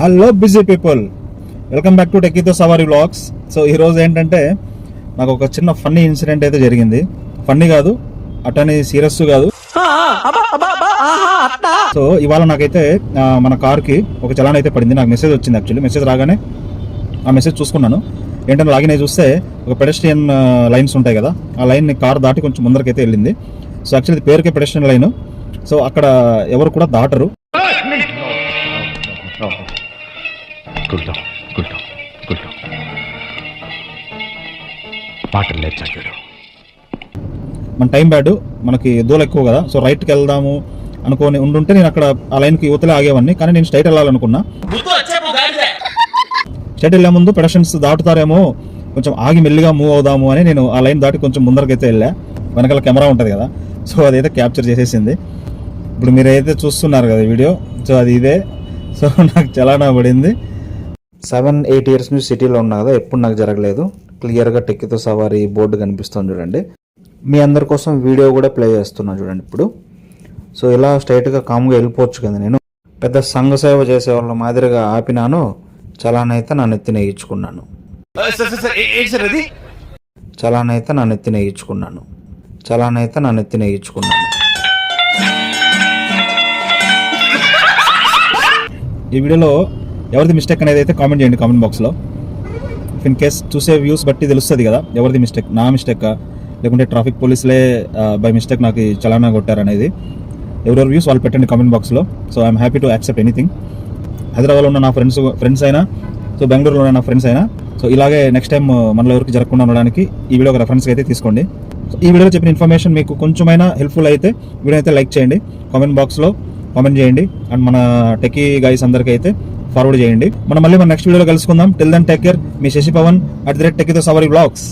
Hello busy people welcome back to టెక్కీతో Savari vlogs so ఈరోజు ఏంటంటే నాకు ఒక చిన్న ఫన్నీ ఇన్సిడెంట్ అయితే జరిగింది. ఫన్నీ కాదు అటని సీరియస్ కాదు. సో ఇవాళ నాకైతే మన కార్కి ఒక చలాన్ అయితే పడింది. నాకు మెసేజ్ వచ్చింది యాక్చువల్లీ మెసేజ్ రాగానే ఆ మెసేజ్ చూసుకున్నాను. ఏంటంటే లాగిన్ అయి చూస్తే ఒక పెడస్ట్రియన్ లైన్స్ ఉంటాయి కదా ఆ లైన్ కార్ దాటి కొంచెం ముందరకైతే వెళ్ళింది. సో యాక్చువల్లీ పేరుకే పెడస్ట్రియన్ లైన్ సో అక్కడ ఎవరు కూడా దాటరు. చదివాడు మన టైం బ్యాడ్ మనకి దూరం ఎక్కువ కదా. సో రైట్కి వెళ్దాము అనుకొని ఉండుంటే నేను అక్కడ ఆ లైన్కి యువతలే ఆగేవాడిని. కానీ నేను స్ట్రైట్ వెళ్ళాలనుకున్నా. స్ట్రైట్ వెళ్ళే ముందు పెడషన్స్ దాటుతారేమో కొంచెం ఆగి మెల్లిగా మూవ్ అవుదాము అని నేను ఆ లైన్ దాటి కొంచెం ముందరకైతే వెళ్ళా. వెనకాల కెమెరా ఉంటుంది కదా. సో అదైతే క్యాప్చర్ చేసేసింది. ఇప్పుడు మీరైతే చూస్తున్నారు కదా వీడియో సో అది ఇదే. సో నాకు చలానా పడింది. సెవెన్ ఎయిట్ ఇయర్స్ నుంచి సిటీలో ఉన్నా కదా ఎప్పుడు నాకు జరగలేదు. క్లియర్గా టెక్కితో సవారీ బోర్డు కనిపిస్తుంది చూడండి. మీ అందరి కోసం వీడియో కూడా ప్లే చేస్తున్నా చూడండి ఇప్పుడు. సో ఇలా స్ట్రైట్గా కామ్గా వెళ్ళిపోవచ్చు కదా నేను. పెద్ద సంఘ సేవ చేసే వాళ్ళ మాదిరిగా ఆపినాను. చలానైతే నా నెత్తి నేయించుకున్నాను. చలానైతే నా నెత్తి నేయించుకున్నాను. చలానైతే నా నెత్తి నేయించుకున్నాను. ఈ వీడియోలో ఎవరిది మిస్టేక్ అనేది అయితే కామెంట్ చేయండి కామెంట్ బాక్స్లో ఇన్ కేస్ చూసే వ్యూస్ బట్టి తెలుస్తుంది కదా ఎవరిది మిస్టేక్ నా మిస్టేకా లేకుంటే ట్రాఫిక్ పోలీసులే బై మిస్టేక్ నాకు చలానా కొట్టారనేది ఎవరెవరు వ్యూస్ వాళ్ళు పెట్టండి కామెంట్ బాక్స్లో so I'm happy to accept anything హైదరాబాద్లో ఉన్న నా ఫ్రెండ్స్ ఫ్రెండ్స్ అయినా సో బెంగళూరులో ఉన్న నా ఫ్రెండ్స్ అయినా సో ఇలాగే నెక్స్ట్ టైం మనలో ఎవరికి జరగకుండా ఉండడానికి ఈ వీడియో ఒక రెఫరెన్స్గా అయితే తీసుకోండి. సో ఈ వీడియోలో చెప్పిన ఇన్ఫర్మేషన్ మీకు కొంచెమైనా హెల్ప్ఫుల్ అయితే వీడియో అయితే లైక్ చేయండి. కామెంట్ బాక్స్లో కామెంట్ చేయండి. అండ్ మన టెకీ గైస్ అందరికీ అయితే ఫార్వర్డ్ చేయండి. మనం మళ్ళీ మన నెక్స్ట్ వీడియోలో కలుసుకుందాం. Till then take care me Shashi Pavan at the rate టెకీతో Savari blogs